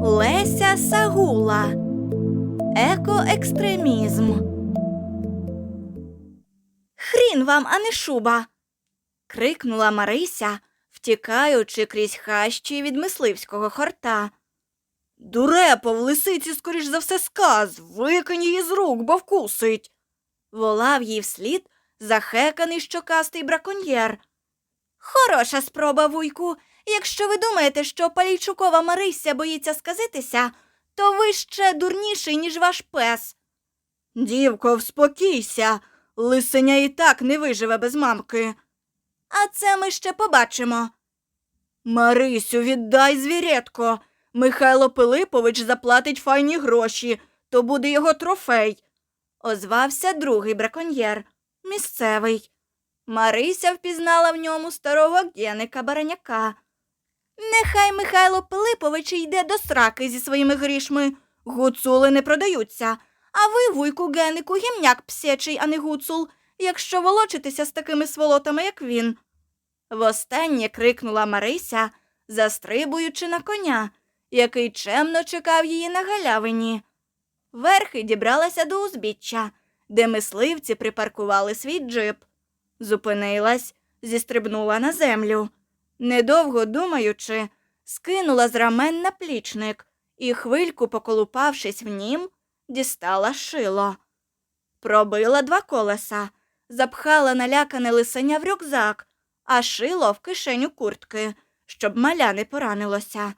Леся Сагула. Екоекстремізм. Хрін вам, а не шуба. крикнула Марися, втікаючи крізь хащі від мисливського хорта. Дурепо, в лисиці, скоріш за все, сказ, викинь її з рук, бо вкусить. Волав їй вслід захеканий щокастий браконьєр. Хороша спроба, вуйку. Якщо ви думаєте, що Палійчукова Марися боїться сказитися, то ви ще дурніший, ніж ваш пес. Дівко, вспокійся. Лисеня і так не виживе без мамки. А це ми ще побачимо. Марисю, віддай звірятко. Михайло Пилипович заплатить файні гроші, то буде його трофей. Озвався другий браконьєр, місцевий. Марися впізнала в ньому старого геника бараняка. Нехай Михайло Пилипович йде до сраки зі своїми грішми. Гуцули не продаються. А ви, вуйку генику, гімняк псячий, а не гуцул, якщо волочитеся з такими сволотами, як він. Востаннє крикнула Марися, застрибуючи на коня, який чемно чекав її на галявині. Верхи дібралася до узбіччя, де мисливці припаркували свій джип. Зупинилась, зістрибнула на землю. Недовго думаючи, скинула з рамен наплічник і, хвильку поколупавшись в нім, дістала шило. Пробила два колеса, запхала налякане лисеня в рюкзак, а шило в кишеню куртки, щоб маля не поранилося.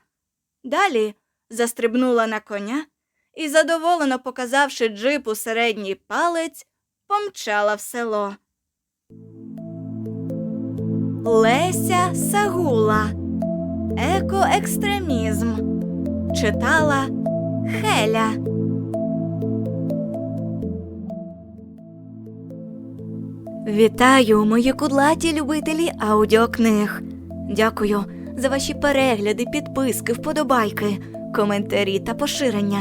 Далі застрибнула на коня і, задоволено показавши джипу середній палець, помчала в село. Леся Сагула. Екоекстремізм. Читала Хеля. Вітаю, мої кудлаті любителі аудіокниг. Дякую за ваші перегляди, підписки, вподобайки, коментарі та поширення.